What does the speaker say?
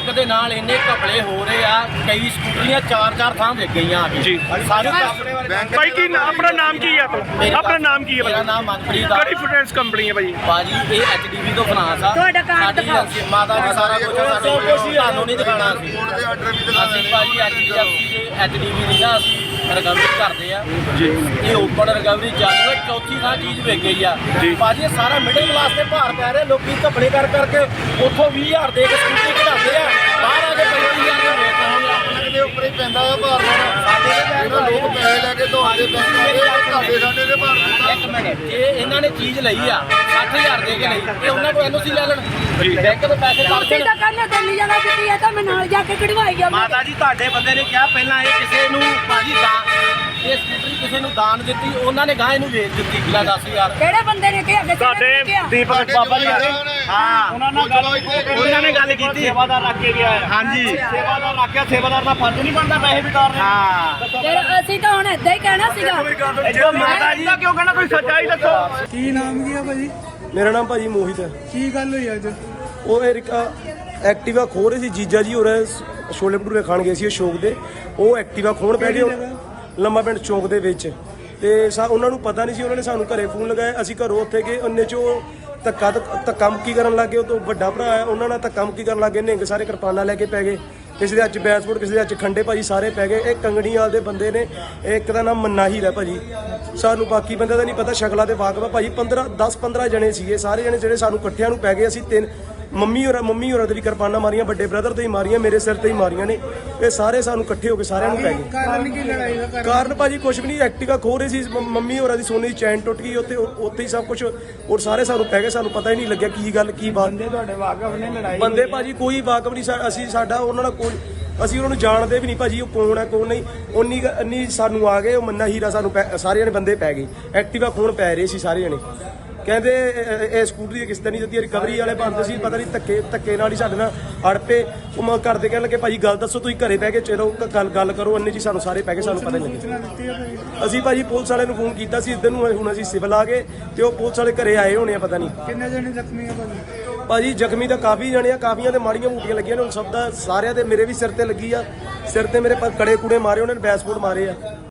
Bank ਦੇ ਨਾਲ ਇੰਨੇ ਘਪਲੇ ਹੋ ਰਹੇ ਆ ਕਈ ਸਕੂਟਰੀਆਂ ਚਾਰ ਚਾਰ ਥਾਂ ਵਿਕ ਗਈਆਂ ਆ ਕੇ। ਜੀ। ਸਾਰੇ ਕੱਪੜੇ ਵਾਲੇ ਭਾਈ ਕੀ ਨਾ- ਆਪਣਾ ਨਾਮ ਕੀ ਹੈ ਆਪਣਾ ਆਪਣਾ ਨਾਮ ਕੀ ਹੈ ਮੇਰਾ ਭਾਈ? ਨਾਮ ਮਨਪ੍ਰੀਤ ਆ। ਕਿਹੜੀ ਫਾਈਨੈਂਸ ਕੰਪਨੀ ਹੈ ਭਾਈ? ਬਾਜੀ ਇਹ ਐਚਡੀਬੀ ਤੋਂ ਫਾਈਨਾਂਸ ਆ। ਤੁਹਾਡਾ ਕਾਰਡ ਸਾਡੀ ਦਿਖਾਓ। ਮਾਤਾ ਜੀ ਸਾਰਾ ਕੁਝ ਸਾਡੇ ਕੋਲ ਤੁਹਾਨੂੰ ਨਹੀਂ ਦਿਖਾਣਾ ਸੀ ਕੋਰਟ ਦੇ ਆਰਡਰ ਵੀ ਅਸੀਂ ਭਾਜੀ ਐਚਡੀਐਫਸੀ ਦੇ ਐਚਡੀਬੀ ਦੀ ਨਾ ਅਸੀਂ ਰਿਕਵਰੀ ਕਰਦੇ ਆ। ਜੀ। ਇਹ ਓਪਨ ਰਿਕਵਰੀ ਚਾਲੂ ਹੈ ਚੌਥੀ ਥਾਂ ਚੀਜ਼ ਵੇਚ ਗਈ ਆ। ਜੀ। ਭਾਜੀ ਇਹ ਸਾਰਾ ਮਿਡਲ ਕਲਾਸ ਤੇ ਭਾਰ ਪੈ ਰਿਹਾ ਲੋਕੀ ਘਪਲੇ ਕਰ ਕਰਕੇ ਉੱਥੋਂ 20000 ਦੇ ਕੇ ਸਕੂਟੀ ਕਢਾਉਂਦੇ ਆ। ਬਾਹਰ ਆ ਕੇ 25000 ਦੇ ਵੇਚ ਆਉਂਦੇ ਦੇ ਉੱਪਰ ਹੀ ਪੈਂਦਾ ਆ ਭਾਰ ਸਾਡੇ ਜਿਹੜਾ ਲੋਕ ਪੈਸੇ ਲੈ ਕੇ ਦੌੜਦੇ ਪੈਂਦੇ ਆ। ਇਹ ਤੁਹਾਡੇ ਸਾਡੇ ਦੇ ਭਾਰ ਪੈਂਦਾ। ਇੱਕ ਮਿੰਟ। ਇਹ ਇਹਨਾਂ ਨੇ ਚੀਜ਼ ਲਈ ਆ 60000 ਦੇ ਕੇ ਲਈ ਇਹ ਉਹਨਾਂ ਕੋਲ ਐਨਓਸੀ ਲੈ ਲੈਣ। ਬੈਂਕ ਤੋਂ ਪੈਸੇ ਕੱਢ ਤੁਸੀਂ ਦੇਣ ਤਾਂ ਕਹਿੰਦੇ ਦਿੱਲੀ ਜਾਣਾ ਕਿਤੇ ਹੈ ਤਾਂ ਮੈਂ ਨਾਲ ਜਾ ਕੇ ਕਢਵਾਈ ਆ। ਮਾਤਾ ਜੀ ਤੁਹਾਡੇ ਬੰਦੇ ਨੇ ਕਿਹਾ ਪਹਿਲਾਂ ਇਹ ਕਿਸੇ ਨੂੰ ਭਾਜੀ ਦਾਨ ਇਹ ਸਕੂਟਰੀ ਕਿਸੇ ਨੂੰ ਦਾਨ ਦਿੱਤੀ ਉਹਨਾਂ ਨੇ ਗਾਂ ਇਹਨੂੰ ਵੇਚ ਦਿੱਤੀ ਲੈ 10000 ਕਿਹੜੇ ਬੰਦੇ ਨੇ ਕਿਹਾ? ਕਿਸੇ ਨੇ ਸਾਡੇ ਕਿਹਾ? ਦੀਪਕ ਸਾਡੇ ਬਾਬਾ ਜੀ। ਜਵਾਨਾਂ ਆਏ। ਨੇ। ਹਾਂ। ਉਹਨਾਂ ਨਾਲ ਗੱਲ ਕੀਤੀ। ਉਹਨਾਂ ਨੇ ਗੱਲ ਕੀਤੀ। ਸੇਵਾਦਾਰ ਰੱਖ ਕੇ ਗਿਆ ਹੈ। ਹਾਂਜੀ। ਸੇਵਾਦਾਰ ਰੱਖ ਕੇ ਸੇਵਾਦਾਰ ਦਾ ਫਰਜ਼ ਨਹੀਂ ਬਣਦਾ ਪੈਸੇ ਵੀ ਤਾਰਨੇ। ਹਾਂ। ਫਿਰ ਅਸੀਂ ਤਾਂ ਹੁਣ ਏਦਾਂ ਹੀ ਕਹਿਣਾ ਸੀਗਾ। ਜੋ ਮਾਤਾ ਜੀ ਦਾ ਕਿਉਂ ਕਹਿਣਾ? ਕੋਈ ਸੱਚਾਈ ਦੱਸੋ। ਕੀ ਨਾਮ ਕੀ ਆ ਭਾਜੀ? ਮੇਰਾ ਨਾਮ ਭਾਜੀ ਮੋਹਿਤ ਹੈ। ਕੀ ਗੱਲ ਹੋਈ ਅੱਜ? ਉਹ ਐਕਟਿਵਾ ਖੋ ਰਹੇ ਸੀ। ਜੀਜਾ ਜੀ ਹੋਰ ਛੋਲੇ ਭਟੂਰੇ ਖਾਣ ਗਏ ਸੀ ਉਹ ਸ਼ੌਕ ਦੇ। ਉਹ ਐਕਟਿਵਾ ਖੋਣ ਪੈ ਗਏ। ਉਹ ਲੰਮਾ ਪਿੰਡ ਚੌਂਕ ਦੇ ਵਿੱਚ। ਤੇ ਸਾ ਉਹਨਾਂ ਨੂੰ ਪਤਾ ਨਹੀਂ ਸੀ, ਉਹਨਾਂ ਨੇ ਸਾਨੂੰ ਘਰੇ ਫੋਨ ਲਗਾਇਆ। ਅਸੀਂ ਘਰੋਂ ਉੱਥੇ ਗਏ ਉਹਨੇ ਚੋਂ ਧੱਕਾ ਧੱਕਾ ਮੁੱਕੀ ਕਰਨ ਲੱਗੇ ਉਹ ਤੋਂ ਵੱਡਾ ਭਰਾ ਹੈ, ਉਹਨਾਂ ਨਾਲ ਧੱਕਾ ਮੁੱਕੀ ਕਰਨ ਲੱਗੇ ਨਿਹੰਗ ਸਾਰੇ ਕਿਰਪਾਨਾਂ ਲੈ ਕੇ ਪੈ ਗਏ। ਕਿਸੇ ਦੇ ਅੱਜ 'ਚ ਬੈਸਬੋਰਡ ਕਿਸੇ ਦੇ ਅੱਜ 'ਚ ਖੰਡੇ ਭਾਜੀ ਸਾਰੇ ਪੈ ਗਏ। ਇਹ ਕੰਗਣੀ ਵਾਲ ਦੇ ਬੰਦੇ ਨੇ ਇੱਕ ਦਾ ਨਾਮ ਮਨਾਹੀਰ ਹੈ ਭਾਜੀ। ਸਾਨੂੰ ਬਾਕੀ ਬੰਦੇ ਦਾ ਨਹੀਂ ਪਤਾ, ਸ਼ਕਲਾਂ ਤੇ ਵਾਕਫ ਆ ਭਾਜੀ। 15 10 15 ਜਣੇ ਸੀਗੇ। ਸਾਰੇ ਜਣੇ ਜਿਹੜੇ ਸਾਨੂੰ ਇਕੱਠਿਆਂ ਨੂੰ ਪੈ ਗਏ। ਅਸੀਂ ਤਿੰਨ ਮੰਮੀ ਹੋਰਾਂ ਮੰਮੀ ਹੋਰਾਂ ਤੇ ਵੀ ਕਿਰਪਾਨਾਂ ਮਾਰੀਆਂ ਵੱਡੇ ਬ੍ਰਦਰ ਤੇ ਹੀ ਮਾਰੀਆਂ ਮੇਰੇ ਸਿਰ ਤੇ ਹੀ ਮਾਰੀਆਂ ਨੇ। ਇਹ ਸਾਰੇ ਸਾਨੂੰ ਇਕੱਠੇ ਹੋ ਕੇ ਸਾਰਿਆਂ ਨੂੰ ਪੈ ਗਏ। ਕਾਰਨ ਕੀ ਲੜਾਈ ਦਾ ਕਾਰਨ? ਕਾਰਨ ਭਾਜੀ ਕੁਛ ਵੀ ਨਹੀਂ ਐਕਟਿਵਾ ਖੋ ਰਹੇ ਸੀ ਮ- ਮੰਮੀ ਹੋਰਾਂ ਦੀ ਸੋਨੇ ਦੀ ਚੈਨ ਟੁੱਟ ਗਈ ਉੱਥੇ ਉੱਥੇ ਹੀ ਸਭ ਕੁਝ ਔਰ ਸਾਰੇ ਸਾਨੂੰ ਪੈ ਗਏ ਸਾਨੂੰ ਪਤਾ ਹੀ ਨਹੀਂ ਲੱਗਿਆ ਕੀ ਗੱਲ ਕੀ ਬਾਤ। ਤੁਹਾਡੇ ਵਾਕਫ ਨੇ ਲੜਾਈ ਬੰਦੇ ਭਾਜੀ ਕੋਈ ਵਾਕਫ ਨਹੀਂ ਸਾ- ਅਸੀਂ ਸਾਡਾ ਉਹਨਾਂ ਨਾਲ ਕੋਈ ਅਸੀਂ ਉਹਨਾਂ ਨੂੰ ਜਾਣਦੇ ਵੀ ਨਹੀਂ ਭਾਜੀ ਉਹ ਕੌਣ ਹੈ ਕੌਣ ਨਹੀਂ। ਉਨੀ ਕੁ- ਇੰਨੀ ਸਾਨੂੰ ਆ ਗਏ ਉਹ ਮੰਨਾ ਹੀਰਾ ਸਾਨੂੰ ਪੈ- ਸਾਰੇ ਜਣੇ ਬੰਦੇ ਪੈ ਗਏ। ਐਕਟਿਵਾ ਖੋਣ ਪੈ ਰਹੇ ਸੀ ਸਾਰੇ ਜਣੇ। ਕਹਿੰਦੇ ਇਹ- ਸਕੂਟਰੀ ਕਿਸ ਤਰ੍ਹਾਂ ਨਹੀਂ ਦਿੱਤੀ ਰਿਕਵਰੀ ਵਾਲੇ ਬੰਦੇ ਸੀ ਪਤਾ ਨਹੀਂ ਧੱਕੇ ਧੱਕੇ ਨਾਲ ਹੀ ਸਾਡੇ ਨਾਲ ਅੜ ਪਏ ਉਹ ਮੈਂ ਕਰਦੇ ਕਹਿਣ ਲੱਗੇ ਭਾਜੀ ਗੱਲ ਦੱਸੋ ਤੁਸੀਂ ਘਰੇ ਬਹਿ ਕੇ ਚਲੋ ਗੱਲ ਗੱਲ ਕਰੋ ਇੰਨੇ ਜੀ ਸਾਨੂੰ ਸਾਰੇ ਪੈ ਗਏ ਸਾਨੂੰ ਪਤਾ ਨਹੀਂ ਭਾਜੀ ਅਸੀਂ ਭਾਜੀ ਪੁਲਿਸ ਵਾਲੇ ਨੂੰ ਫੋਨ ਕੀਤਾ ਸੀ ਇੱਧਰ ਨੂੰ ਹੁਣ ਅਸੀਂ ਸਿਵਲ ਆ ਗਏ ਤੇ ਉਹ ਪੁਲਿਸ ਵਾਲੇ ਘਰੇ ਆਏ ਹੋਣੇ ਆ ਪਤਾ ਨਹੀਂ। ਕਿੰਨੇ ਜਣੇ ਜ਼ਖਮੀ ਆ ਭਾਜੀ? ਭਾਜੀ ਜ਼ਖਮੀ ਤਾਂ ਕਾਫੀ ਜਣੇ ਆ ਕਾਫੀਆਂ ਦੇ ਮਾੜੀਆਂ ਮੂਟੀਆਂ ਲੱਗੀਆਂ ਨੇ ਹੁਣ ਸਭ ਦਾ ਸਾਰਿਆਂ ਦੇ ਮੇਰੇ ਵੀ ਸਿਰ ਤੇ ਲੱਗੀ ਆ। ਸਿਰ ਤੇ ਮੇਰੇ ਪਰ ਕੜੇ ਕੁੜੇ ਮਾਰੇ ਉਹਨਾਂ ਨੇ ਬੈਸਬੋਰਡ ਮਾਰੇ ਆ।